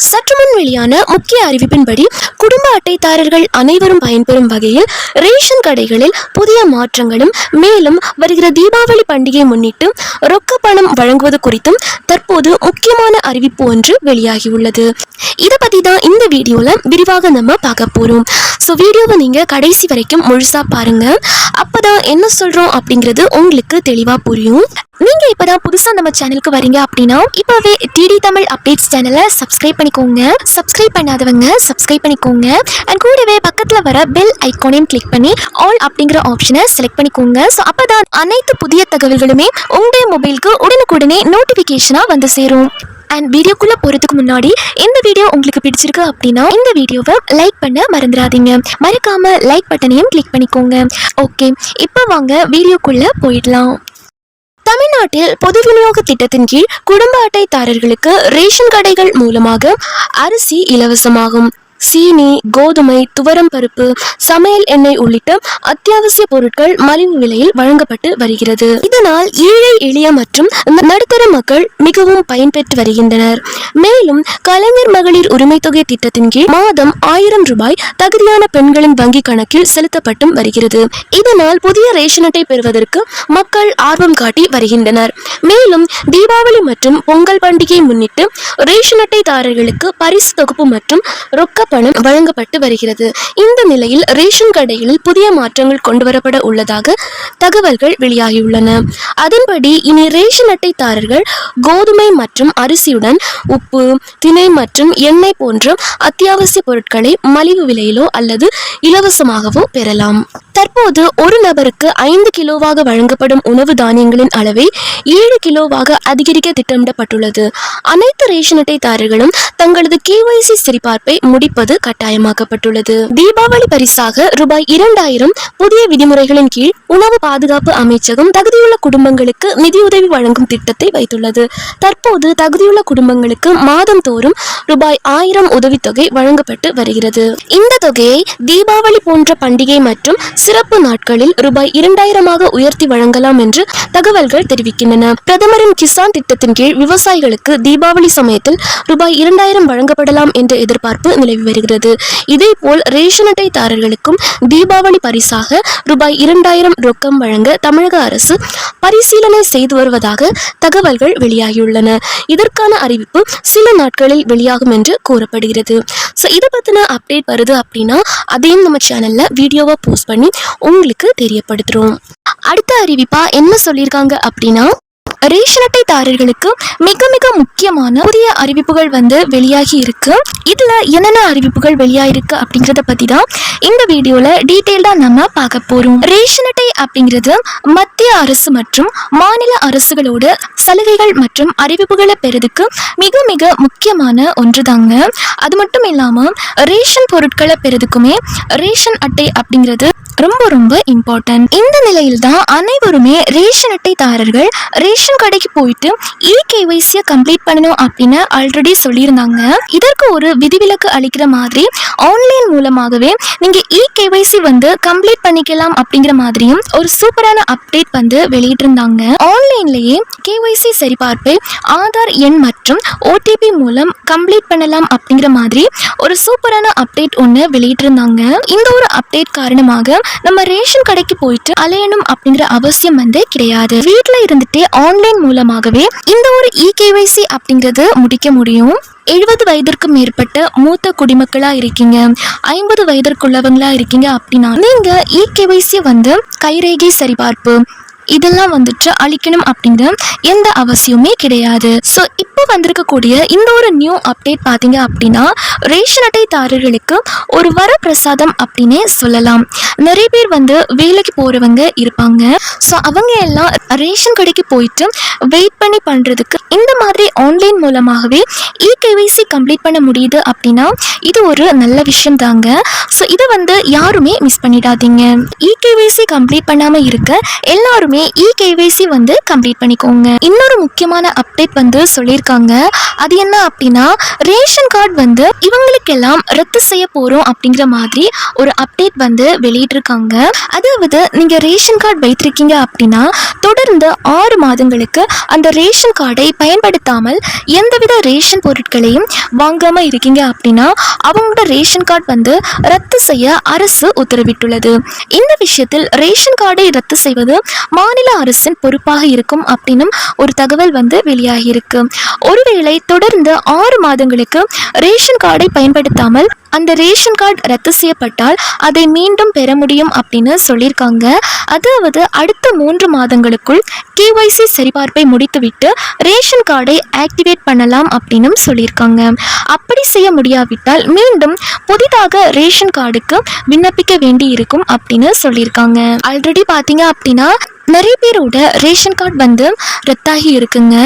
சற்று முன் வெளியான முக்கிய அறிவிப்பின்படி குடும்ப அட்டைதாரர்கள் அனைவரும் பயன்பெறும் வகையில் ரேஷன் கடைகளில் புதிய மாற்றங்களும் மேலும் வருகிற தீபாவளி பண்டிகையை முன்னிட்டு ரொக்க பணம் வழங்குவது குறித்தும் தற்போது முக்கியமான அறிவிப்பு ஒன்று வெளியாகியுள்ளது. இதை பத்தி தான் இந்த வீடியோல விரிவாக நம்ம பார்க்க போகிறோம் ஸோ வீடியோவை நீங்கள் கடைசி வரைக்கும் முழுசாக பாருங்கள் அப்போ தான் என்ன சொல்கிறோம் அப்படிங்கிறது உங்களுக்கு தெளிவாக புரியும். நீங்கள் இப்போ தான் புதுசாக நம்ம சேனலுக்கு வரீங்க அப்படின்னா இப்போவே டிடி தமிழ் அப்டேட்ஸ் சேனலை சப்ஸ்கிரைப் பண்ணிக்கோங்க. சப்ஸ்கிரைப் பண்ணாதவங்க சப்ஸ்கிரைப் பண்ணிக்கோங்க. அண்ட் கூடவே பக்கத்தில் வர பெல் ஐக்கானையும் கிளிக் பண்ணி ஆல் அப்படிங்கிற ஆப்ஷனை செலக்ட் பண்ணிக்கோங்க. ஸோ அப்போ தான் அனைத்து புதிய தகவல்களுமே உங்களுடைய மொபைலுக்கு உடனுக்குடனே நோட்டிஃபிகேஷனாக வந்து சேரும். அண்ட் வீடியோக்குள்ள போறதுக்கு முன்னாடி இந்த வீடியோ உங்களுக்கு பிடிச்சிருக்கு அப்படின்னா இந்த வீடியோவை லைக் பண்ண மறந்துடாதீங்க. மறக்காம லைக் பட்டனையும் கிளிக் பண்ணிக்கோங்க. ஓகே இப்போ வாங்க வீடியோக்குள்ள போயிடலாம். தமிழ்நாட்டில் பொது விநியோக திட்டத்தின் கீழ் குடும்ப அட்டைதாரர்களுக்கு ரேஷன் கடைகள் மூலமாக அரிசி இலவசமாகும். சீனி கோதுமை துவரம் பருப்பு சமையல் எண்ணெய் உள்ளிட்ட அத்தியாவசிய பொருட்கள் மலிவு விலையில் வழங்கப்பட்டு வருகிறது. இதனால் ஏழை எளிய மற்றும் நடுத்தர மக்கள் மிகவும் பயன்பெற்று வருகின்றனர். மேலும் கலைஞர் மகளிர் உரிமை தொகை திட்டத்தின் கீழ் மாதம் ஆயிரம் ரூபாய் தகுதியான பெண்களின் வங்கி கணக்கில் செலுத்தப்பட்டும் வருகிறது. இதனால் புதிய ரேஷன் அட்டை பெறுவதற்கு மக்கள் ஆர்வம் காட்டி வருகின்றனர். மேலும் தீபாவளி மற்றும் பொங்கல் பண்டிகையை முன்னிட்டு ரேஷன் அட்டைதாரர்களுக்கு பரிசு தொகுப்பு மற்றும் ரொக்க பணம் வழங்கப்பட்டு வருகிறது. இந்த நிலையில் ரேஷன் கடைகளில் புதிய மாற்றங்கள் கொண்டு வரப்பட உள்ளதாக தகவல்கள் வெளியாகியுள்ளன. அதன்படி இனி ரேஷன் அட்டைதாரர்கள் கோதுமை மற்றும் அரிசியுடன் உப்பு திணை மற்றும் எண்ணெய் போன்ற அத்தியாவசிய பொருட்களை மலிவு விலையிலோ அல்லது இலவசமாகவோ பெறலாம். தற்போது ஒரு நபருக்கு ஐந்து கிலோவாக வழங்கப்படும் உணவு தானியங்களின் அளவை ஏழு கிலோவாக அதிகரிக்க திட்டமிடப்பட்டுள்ளது. அனைத்து ரேஷன் அட்டைதாரர்களும் தங்களது கேஒய்சி சரிபார்ப்பை முடிப்பது கொடுப்பது கட்டாயமாக்கப்பட்டுள்ளது. தீபாவளி பரிசாக ரூபாய் இரண்டாயிரம் புதிய விதிமுறைகளின் கீழ் உணவு பாதுகாப்பு அமைச்சகம் தகுதியுள்ள குடும்பங்களுக்கு நிதியுதவி வழங்கும் திட்டத்தை வைத்துள்ளது. தற்போது தகுதியுள்ள குடும்பங்களுக்கு மாதம் தோறும் ரூபாய் ஆயிரம் உதவித்தொகை வழங்கப்பட்டு வருகிறது. இந்த தொகையை தீபாவளி போன்ற பண்டிகை மற்றும் சிறப்பு நாட்களில் ரூபாய் இரண்டாயிரமாக உயர்த்தி வழங்கலாம் என்று தகவல்கள் தெரிவிக்கின்றன. பிரதமரின் கிசான் திட்டத்தின் கீழ் விவசாயிகளுக்கு தீபாவளி சமயத்தில் ரூபாய் இரண்டாயிரம் வழங்கப்படலாம் என்ற எதிர்பார்ப்பு நிலவி வருகிறது. இதேபோல் ரேஷன் அட்டைதாரர்களுக்கும் தீபாவளி பரிசாக ரூபாய் இரண்டாயிரம் ரொக்கம் வழங்க தமிழக அரசு பரிசீலனை செய்து வருவதாக தகவல்கள் வெளியாகியுள்ளன. இதற்கான அறிவிப்பு சில நாட்களில் வெளியாகும் என்று கூறப்படுகிறது. ஸோ இதை பற்றின அப்டேட் வருது அப்படின்னா அதையும் நம்ம சேனலில் வீடியோவாக போஸ்ட் பண்ணி உங்களுக்கு தெரியப்படுத்துகிறோம் அடுத்த அறிவிப்பாக என்ன சொல்லியிருக்காங்க அப்படின்னா ரேஷன் அட்டைதாரர்களுக்கு மிக மிக முக்கியமான புதிய அறிவிப்புகள் வந்து வெளியாகி இருக்கு. இதில் என்னென்ன அறிவிப்புகள் வெளியாயிருக்கு அப்படிங்கிறத பற்றி தான் இந்த வீடியோவில் டீட்டெயில்டாக நம்ம பார்க்க போகிறோம் ரேஷன் அட்டை அப்படிங்கிறது மத்திய அரசு மற்றும் மாநில அரசுகளோட சலுகைகள் மற்றும் அறிவிப்புகளை பெறதுக்கு மிக மிக முக்கியமான ஒன்று தாங்க அது மட்டும் இல்லாமல் ரேஷன் பொருட்களை பெறதுக்குமே ரேஷன் அட்டை அப்படிங்கிறது ரொம்ப ரொம்ப இம்பார்ட்டன்ட் இந்த நிலையில் தான் அனைவருமே ரேஷன் அட்டைதாரர்கள் ரேஷன் கடைக்கு போயிட்டு இ கேவைசியை கம்ப்ளீட் பண்ணணும் அப்படின்னு ஆல்ரெடி சொல்லியிருந்தாங்க. இதற்கு ஒரு விதிவிலக்கு அளிக்கிற மாதிரி ஆன்லைன் மூலமாகவே நீங்கள் இ கேவைசி வந்து கம்ப்ளீட் பண்ணிக்கலாம் அப்படிங்கிற மாதிரியும் ஒரு சூப்பரான அப்டேட் வந்து வெளியிட்டிருந்தாங்க. ஆன்லைன்லேயே கேவைசி சரிபார்ப்பை ஆதார் எண் மற்றும் ஓடிபி மூலம் கம்ப்ளீட் பண்ணலாம் அப்படிங்கிற மாதிரி ஒரு சூப்பரான அப்டேட் ஒன்று வெளியிட்டிருந்தாங்க. இந்த ஒரு அப்டேட் காரணமாக நம்ம ரேஷன் கடைக்கு போயிட்டு அலையணும் அப்படிங்கிற அவசியம் வந்து கிடையாது. வீட்டில் இருந்துட்டே ஆன்லைன் ஆன்லைன் மூலமாகவே இந்த ஒரு இகேவைசி அப்படிங்கிறது முடிக்க முடியும். எழுபது வயதிற்கு மேற்பட்ட மூத்த குடிமக்களா இருக்கீங்க. ஐம்பது வயதிற்குள்ளவங்களா இருக்கீங்க அப்படின்னா நீங்க இகேவைசி வந்து கைரேகை சரிபார்ப்பு இதெல்லாம் வந்துட்டு அழிக்கணும் அப்படிங்கிற எந்த அவசியமே கிடையாது. ஸோ இப்போ வந்திருக்கக்கூடிய இந்த ஒரு நியூ அப்டேட் பார்த்தீங்க அப்படின்னா ரேஷன் அட்டைதாரர்களுக்கு ஒரு வரப்பிரசாதம் அப்படின்னே சொல்லலாம். நிறைய பேர் வந்து வேலைக்கு போகிறவங்க இருப்பாங்க. ஸோ அவங்க எல்லாம் ரேஷன் கடைக்கு போயிட்டு வெயிட் பண்ணி பண்ணுறதுக்கு இந்த மாதிரி ஆன்லைன் மூலமாகவே இகேவைசி கம்ப்ளீட் பண்ண முடியுது அப்படின்னா இது ஒரு நல்ல விஷயம் தாங்க ஸோ இதை வந்து யாருமே மிஸ் பண்ணிடாதீங்க. இகேவைசி கம்ப்ளீட் பண்ணாமல் இருக்க எல்லாருமே உடனே இ கேவைசி வந்து கம்ப்ளீட் பண்ணிக்கோங்க. இன்னொரு முக்கியமான அப்டேட் வந்து சொல்லியிருக்காங்க. அது என்ன அப்படின்னா ரேஷன் கார்டு வந்து இவங்களுக்கெல்லாம் ரத்து செய்ய போகிறோம் அப்படிங்கிற மாதிரி ஒரு அப்டேட் வந்து வெளியிட்டிருக்காங்க. அதாவது நீங்கள் ரேஷன் கார்டு வைத்திருக்கீங்க அப்படின்னா தொடர்ந்து ஆறு மாதங்களுக்கு அந்த ரேஷன் கார்டை பயன்படுத்தாமல் எந்தவித ரேஷன் பொருட்களையும் வாங்காமல் இருக்கீங்க அப்படின்னா அவங்களோட ரேஷன் கார்டு வந்து ரத்து செய்ய அரசு உத்தரவிட்டுள்ளது. இந்த விஷயத்தில் ரேஷன் கார்டை ரத்து செய்வது மாநில அரசின் பொறுப்பாக இருக்கும் அப்படின்னும் ஒரு தகவல் வந்து வெளியாகியிருக்கு. ஒருவேளை தொடர்ந்து ஆறு மாதங்களுக்கு ரேஷன் கார்டை பயன்படுத்தாமல் அந்த ரேஷன் கார்டு ரத்து செய்யப்பட்டால் அதை மீண்டும் பெற முடியும் அப்படின்னு சொல்லியிருக்காங்க. அதாவது அடுத்த மூன்று மாதங்களுக்குள் கேஒய்சி சரிபார்ப்பை முடித்துவிட்டு ரேஷன் கார்டை ஆக்டிவேட் பண்ணலாம் அப்படின்னும் சொல்லியிருக்காங்க. அப்படி செய்ய முடியாவிட்டால் மீண்டும் புதிதாக ரேஷன் கார்டுக்கு விண்ணப்பிக்க வேண்டி இருக்கும் அப்படின்னு சொல்லியிருக்காங்க. ஆல்ரெடி பார்த்தீங்க அப்படின்னா நிறைய பேரோட ரேஷன் கார்டு வந்து ரத்தாகி இருக்குங்க.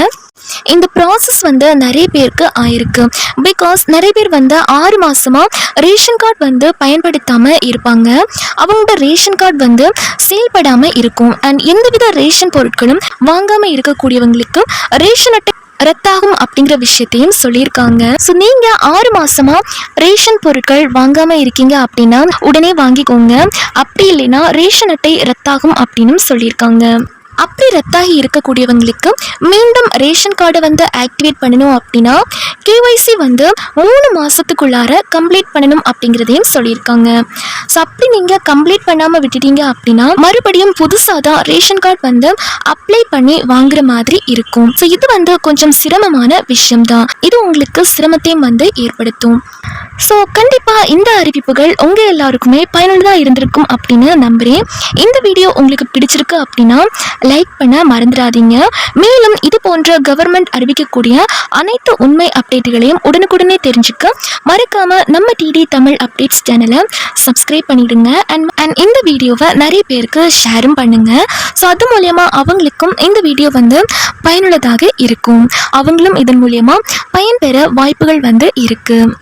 இந்த ப்ராசஸ் வந்து நிறைய பேருக்கு ஆயிருக்கு. பிகாஸ் நிறைய பேர் வந்து ஆறு மாசமா ரேஷன் கார்டு வந்து பயன்படுத்தாம இருப்பாங்க. அவங்களோட ரேஷன் கார்டு வந்து செயல்படாம இருக்கும். அண்ட் எந்தவித ரேஷன் பொருட்களும் வாங்காம இருக்கக்கூடியவங்களுக்கு ரேஷன் அட்டை ரத்தாகும் அப்படிங்கிற விஷயத்தையும் சொல்லியிருக்காங்க. ஸோ நீங்க ஆறு மாசமா ரேஷன் பொருட்கள் வாங்காம இருக்கீங்க அப்படின்னா உடனே வாங்கிக்கோங்க. அப்படி இல்லைன்னா ரேஷன் அட்டை ரத்தாகும் அப்படின்னும் சொல்லியிருக்காங்க. அப்படி ரத்தாகி இருக்கக்கூடியவங்களுக்கு மீண்டும் ரேஷன் கார்டை வந்து ஆக்டிவேட் பண்ணணும் அப்படின்னா கேஒய்சி வந்து மூணு மாதத்துக்குள்ளார கம்ப்ளீட் பண்ணணும் அப்படிங்கிறதையும் சொல்லியிருக்காங்க. ஸோ அப்படி நீங்கள் கம்ப்ளீட் பண்ணாமல் விட்டுட்டீங்க அப்படின்னா மறுபடியும் புதுசாக தான் ரேஷன் கார்டு வந்து அப்ளை பண்ணி வாங்குற மாதிரி இருக்கும். ஸோ இது வந்து கொஞ்சம் சிரமமான விஷயம்தான் இது உங்களுக்கு சிரமத்தையும் வந்து ஏற்படுத்தும். ஸோ கண்டிப்பாக இந்த அறிவிப்புகள் உங்கள் எல்லாருக்குமே பயனுள்ளதாக இருந்திருக்கும் அப்படின்னு நம்புகிறேன் இந்த வீடியோ உங்களுக்கு பிடிச்சிருக்கு அப்படின்னா லைக் பண்ண மறந்துடாதீங்க. மேலும் இது போன்ற கவர்மெண்ட் அறிவிக்கக்கூடிய அனைத்து உண்மை அப்டேட்டுகளையும் உடனுக்குடனே தெரிஞ்சுக்க மறக்காம நம்ம டிடி தமிழ் அப்டேட்ஸ் சேனலை சப்ஸ்கிரைப் பண்ணிடுங்க. அண்ட் அண்ட் இந்த வீடியோவை நிறைய பேருக்கு ஷேரும் பண்ணுங்க. ஸோ அது மூலயமா அவங்களுக்கும் இந்த வீடியோ வந்து பயனுள்ளதாக இருக்கும். அவங்களும் இதன் மூலயமா பயன்பெற வாய்ப்புகள் வந்து இருக்குது